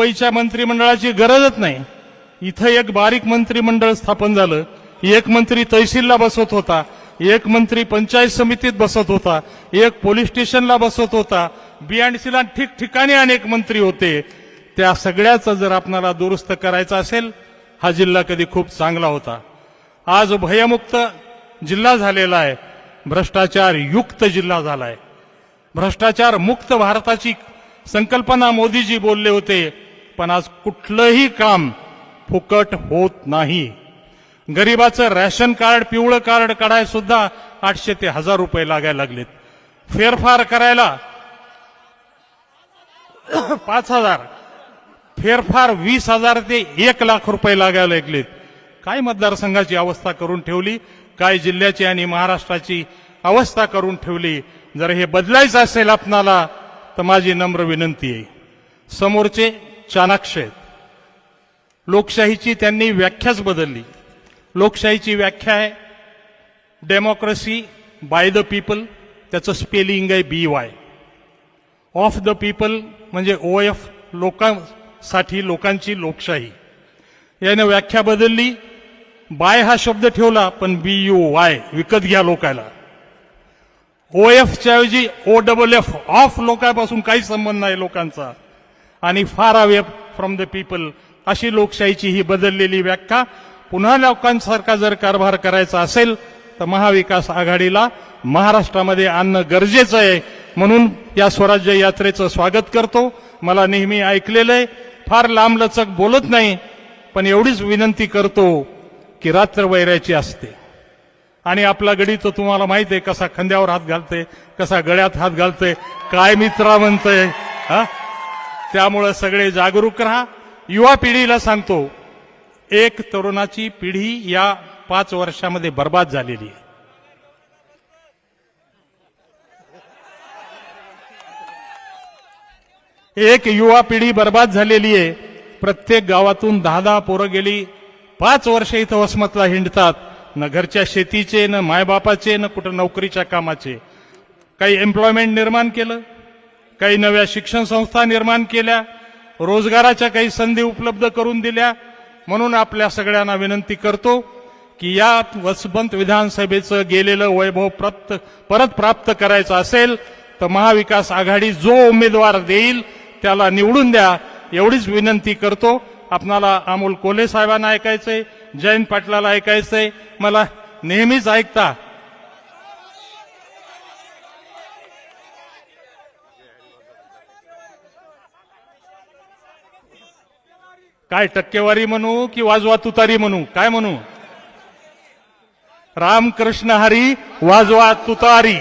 मुंबईच्या मंत्रिमंडळाची गरजच नाही. इथं एक बारीक मंत्रिमंडळ स्थापन झालं. एक मंत्री तहसीलला बसत होता. एक मंत्री पंचायत समितीत बसत होता. एक पोलीस स्टेशनला बसत होता. बीएनसीला ठिकठिकाणी अनेक मंत्री होते. त्या सगळ्याचं जर आपणाला दुरुस्त करायचं असेल हा जिल्हा कधी खूप चांगला होता. आज भयमुक्त जिल्हा झालेला आहे. भ्रष्टाचार युक्त जिल्हा झालाय. भ्रष्टाचार मुक्त भारताची संकल्पना मोदीजी बोलले होते. पण आज कुठलंही काम फुकट होत नाही. गरिबाचं रॅशन कार्ड पिवळं कार्ड काढाय सुद्धा आठशे ते हजार रुपये लागायला लागलेत. फेरफार करायला पाच हजार फेरफार वीस हजार ते एक लाख रुपये लागायला लागलेत. काय मतदारसंघाची अवस्था करून ठेवली? काय जिल्ह्याची आणि महाराष्ट्राची अवस्था करून ठेवली? जर हे बदलायचं असेल आपणाला तर माझी नम्र विनंती आहे. समोरचे चाणाक्ष आहेत लोकशाहीची त्यांनी व्याख्याच बदलली. लोकशाहीची व्याख्या आहे डेमोक्रेसी बाय द पीपल त्याचं स्पेलिंग आहे B Y of the people म्हणजे ओ एफ लोकांसाठी लोकांची लोकशाही. याने व्याख्या बदलली. बाय हा शब्द ठेवला पण बी यू वाय विकत घ्या लोकायला. ओ एफच्या ऐवजी ओ डबल एफ ऑफ लोकांपासून काही संबंध नाही लोकांचा. आणि far away from the people अशी लोकशाहीची ही बदललेली व्याख्या. पुन्हा लोकांसारखा जर कारभार करायचा असेल तर महाविकास आघाडीला महाराष्ट्रामध्ये आणणं गरजेचं आहे. म्हणून या स्वराज्य यात्रेचं स्वागत करतो. मला नेहमी ऐकलेलं आहे फार लांबलचक बोलत नाही पण एवढीच विनंती करतो की रात्र वैरायची असते. आणि आपला गडी तर तुम्हाला माहीत आहे कसा खांद्यावर हात घालते कसा गळ्यात हात घालते काय मित्रा म्हणतंय हा? त्यामुळं सगळे जागरूक राहा. युवा पिढीला सांगतो एक तरुणाची पिढी या पाच वर्षामध्ये बर्बाद झालेली आहे. एक युवा पिढी बर्बाद झालेली आहे. प्रत्येक गावातून दहा दहा पोरं गेली पाच वर्ष इथं वसमतला हिंडतात. न घरच्या शेतीचे न मायबापाचे न कुठं नोकरीच्या कामाचे. काही एम्प्लॉयमेंट निर्माण केलं काही नव्या शिक्षण संस्था निर्माण केल्या रोजगाराच्या काही संधी उपलब्ध करून दिल्या. म्हणून आपल्या सगळ्यांना विनंती करतो की या वसवंत विधानसभेचं गेलेलं वैभव प्राप्त परत प्राप्त करायचं असेल तर महाविकास आघाडी जो उमेदवार देईल त्याला निवडून द्या. एवढीच विनंती करतो. आपणाला अमोल कोल्हे साहेबांना ऐकायचंय जयंत पाटलाला ऐकायचंय. मला नेहमीच ऐकता काय टक्केवारी म्हणू की वाजवा तुतारी म्हणू? काय म्हणू? रामकृष्ण हरी वाजवा तुतारी.